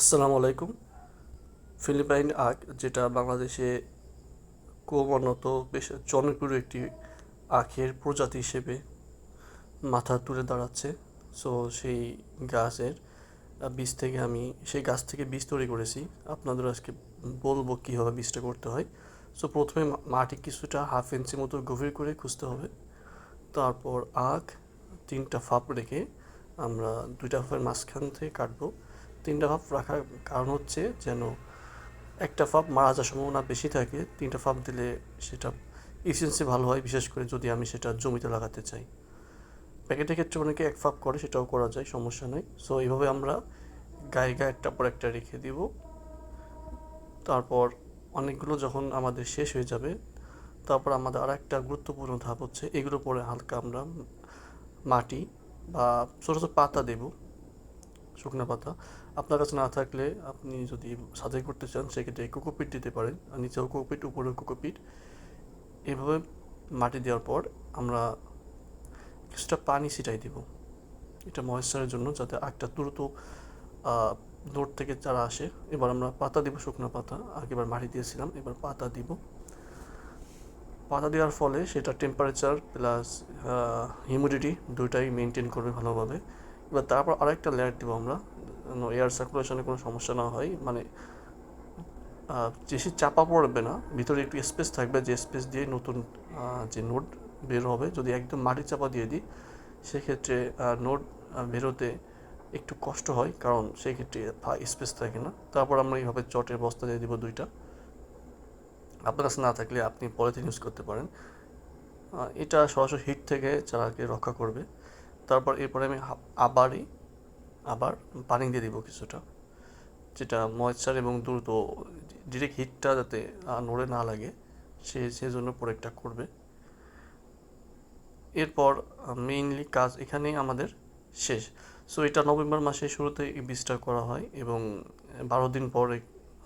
আসসালামু আলাইকুম। ফিলিপাইন আখ, যেটা বাংলাদেশে ক্রমান্বত বেশ জনপ্রিয় একটি আখের প্রজাতি হিসেবে মাথা তুলে দাঁড়াচ্ছে। সো সেই গাছের বীজ থেকে আমি, সেই গাছ থেকে বীজ তৈরি করেছি। আপনাদের আজকে বলব কীভাবে বীজটা করতে হয়। সো প্রথমে মাটি কিছুটা হাফ ইঞ্চি মতো গভীর করে খুঁজতে হবে। তারপর আখ তিনটা ফাপ রেখে আমরা দুইটা ফাপের মাঝখান থেকে কাটবো। তিনটা ফাপ রাখার কারণ হচ্ছে যেন একটা ফাপ মারা যাওয়ার সম্ভাবনা বেশি থাকে। তিনটা ফাপ দিলে সেটা ইফিসিয়েন্সি ভালো হয়, বিশেষ করে যদি আমি সেটা জমিতে লাগাতে চাই। প্যাকেটের ক্ষেত্রে অনেকে এক ফাপ করে, সেটাও করা যায়, সমস্যা নেই। সো এইভাবে আমরা গায়ে গায়ে একটা পর একটা রেখে দিব। তারপর অনেকগুলো যখন আমাদের শেষ হয়ে যাবে, তারপর আমাদের আর একটা গুরুত্বপূর্ণ ধাপ হচ্ছে এগুলো পরে হালকা আমরা মাটি বা ছোটো ছোটো পাতা দেব। শুকনো পাতা। আপনার কাছে না থাকলে আপনি যদি সাজাই করতে চান, সেক্ষেত্রে কোকোপিট দিতে পারেন। আর নিচেও কোকোপিট উপরেও কোকোপিট এভাবে মাটি দেওয়ার পর আমরা কিছুটা পানি ছিটাই দিব। এটা ময়েশ্চারের জন্য যাতে আগটা দ্রুত নোট থেকে চারা আসে, এবার আমরা পাতা দিব শুকনো পাতা। আগেবার মাটি দিয়েছিলাম, এবার পাতা দিব। পাতা দেওয়ার ফলে সেটা টেম্পারেচার প্লাস হিউমিডিটি দুইটাই মেনটেন করবে ভালোভাবে। এবার তারপর আরেকটা লেয়ার দেবো আমরা। এয়ার সার্কুলেশনে কোনো সমস্যা না হয়। মানে বেশি চাপা পড়বে না। ভিতরে একটু স্পেস থাকবে। যে স্পেস দিয়ে নতুন যে নোট বের হবে, যদি একদম মাটি চাপা দিয়ে দিই, সেক্ষেত্রে নোট বেরোতে একটু কষ্ট হয়। কারণ সেক্ষেত্রে স্পেস থাকে না। তারপর আমরা এইভাবে চটের বস্তা দিয়ে দিব দুইটা। আপনার কাছে না থাকলে আপনি পলিথিন ইউজ করতে পারেন। এটা সরাসরি হিট থেকে চারাকে রক্ষা করবে। তারপর এরপরে আমি আবারই, আবার পানি দিয়ে দিব কিছুটা, যেটা ময়েশ্চার এবং দ্রুত ডিরেক্ট হিটটা যাতে নড়ে না লাগে, সে সেজন্য প্রোডাক্টটা করবে। এরপর মেইনলি কাজ এখানেই আমাদের শেষ। সো এটা নভেম্বর মাসের শুরুতে এই বীজটা করা হয় এবং বারো দিন পরে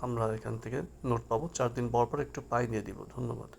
আমরা এখান থেকে নোট পাবো, চার দিন পর পর একটু পাই দিয়ে দিব। ধন্যবাদ।